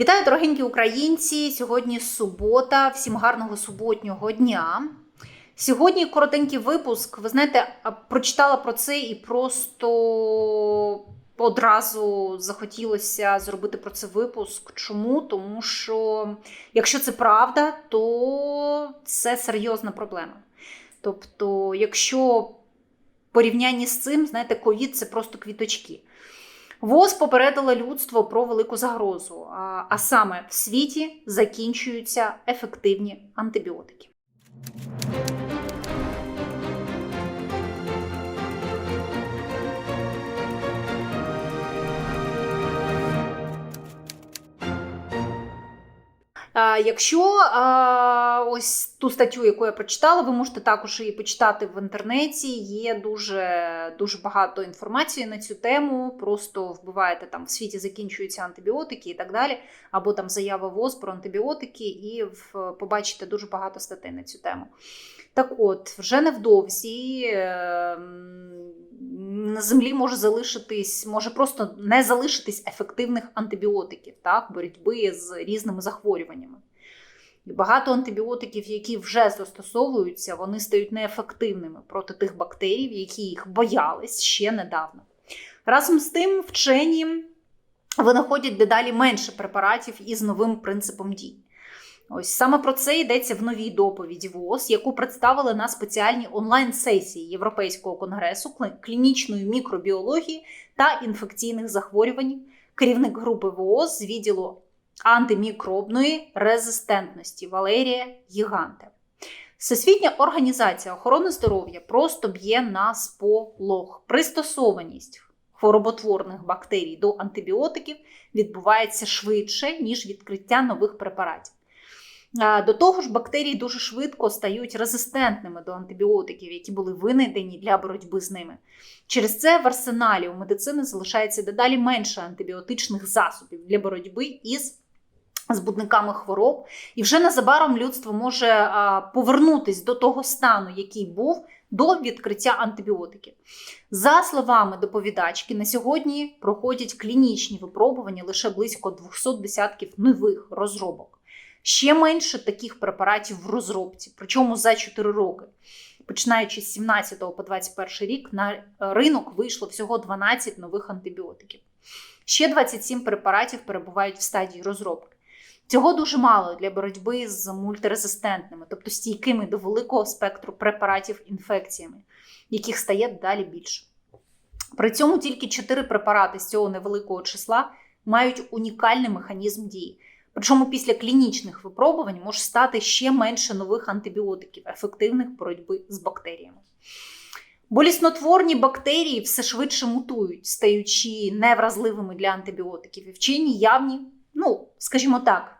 Вітаю, дорогенькі українці! Сьогодні субота. Всім гарного суботнього дня. Сьогодні коротенький випуск. Ви знаєте, прочитала про це і просто одразу захотілося зробити про це випуск. Чому? Тому що якщо це правда, то це серйозна проблема. Тобто, якщо в порівнянні з цим, знаєте, ковід це просто квіточки. ВОЗ попередила людство про велику загрозу, а, саме в світі закінчуються ефективні антибіотики. Якщо ось ту статтю, яку я прочитала, ви можете також її почитати в інтернеті. Є дуже, дуже багато інформації на цю тему. Просто вбиваєте там в світі закінчуються антибіотики і так далі, або там заява ВОЗ про антибіотики, і в, побачите дуже багато статей на цю тему. Так от, вже невдовзі е, на землі може залишитись, може просто не залишитись ефективних антибіотиків, так, боротьби з різними захворюваннями. І багато антибіотиків, які вже застосовуються, вони стають неефективними проти тих бактерій, які їх боялись ще недавно. Разом з тим, вчені винаходять дедалі менше препаратів із новим принципом дій. Ось саме про це йдеться в новій доповіді ВОЗ, яку представили на спеціальній онлайн-сесії Європейського конгресу клінічної мікробіології та інфекційних захворювань, керівник групи ВОЗ з відділу антимікробної резистентності Валерія Гіганте. Всесвітня організація охорони здоров'я просто б'є на сполох. Пристосованість хвороботворних бактерій до антибіотиків відбувається швидше, ніж відкриття нових препаратів. До того ж, бактерії дуже швидко стають резистентними до антибіотиків, які були винайдені для боротьби з ними. Через це в арсеналі у медицини залишається дедалі менше антибіотичних засобів для боротьби із збудниками хвороб. І вже незабаром людство може повернутися до того стану, який був до відкриття антибіотиків. За словами доповідачки, на сьогодні проходять клінічні випробування лише близько 200 десятків нових розробок. Ще менше таких препаратів в розробці, причому за 4 роки. Починаючи з 17 по 21 рік, на ринок вийшло всього 12 нових антибіотиків. Ще 27 препаратів перебувають в стадії розробки. Цього дуже мало для боротьби з мультирезистентними, тобто стійкими до великого спектру препаратів інфекціями, яких стає далі більше. При цьому тільки 4 препарати з цього невеликого числа мають унікальний механізм дії. Причому після клінічних випробувань може стати ще менше нових антибіотиків, ефективних боротьби з бактеріями. Боліснотворні бактерії все швидше мутують, стаючи невразливими для антибіотиків. І вчені явні, ну, скажімо так,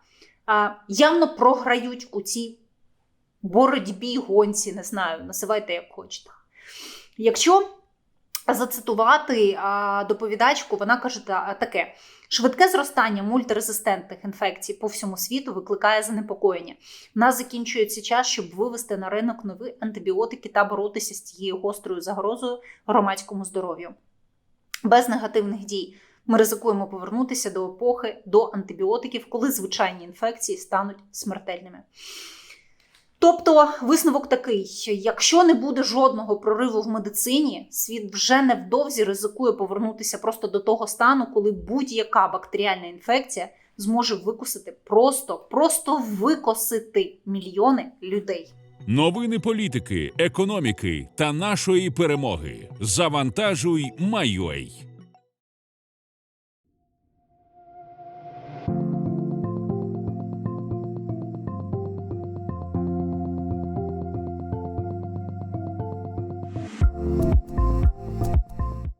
явно програють у цій боротьбі, гонці, не знаю, називайте як хочете. Якщо зацитувати доповідачку, вона каже таке: швидке зростання мультирезистентних інфекцій по всьому світу викликає занепокоєння. У нас закінчується час, щоб вивести на ринок нові антибіотики та боротися з цією гострою загрозою громадському здоров'ю. Без негативних дій ми ризикуємо повернутися до епохи до антибіотиків, коли звичайні інфекції стануть смертельними. Тобто висновок такий: якщо не буде жодного прориву в медицині, світ вже невдовзі ризикує повернутися просто до того стану, коли будь-яка бактеріальна інфекція зможе викосити просто, просто викосити мільйони людей. Новини політики, економіки та нашої перемоги. Завантажуй, майой.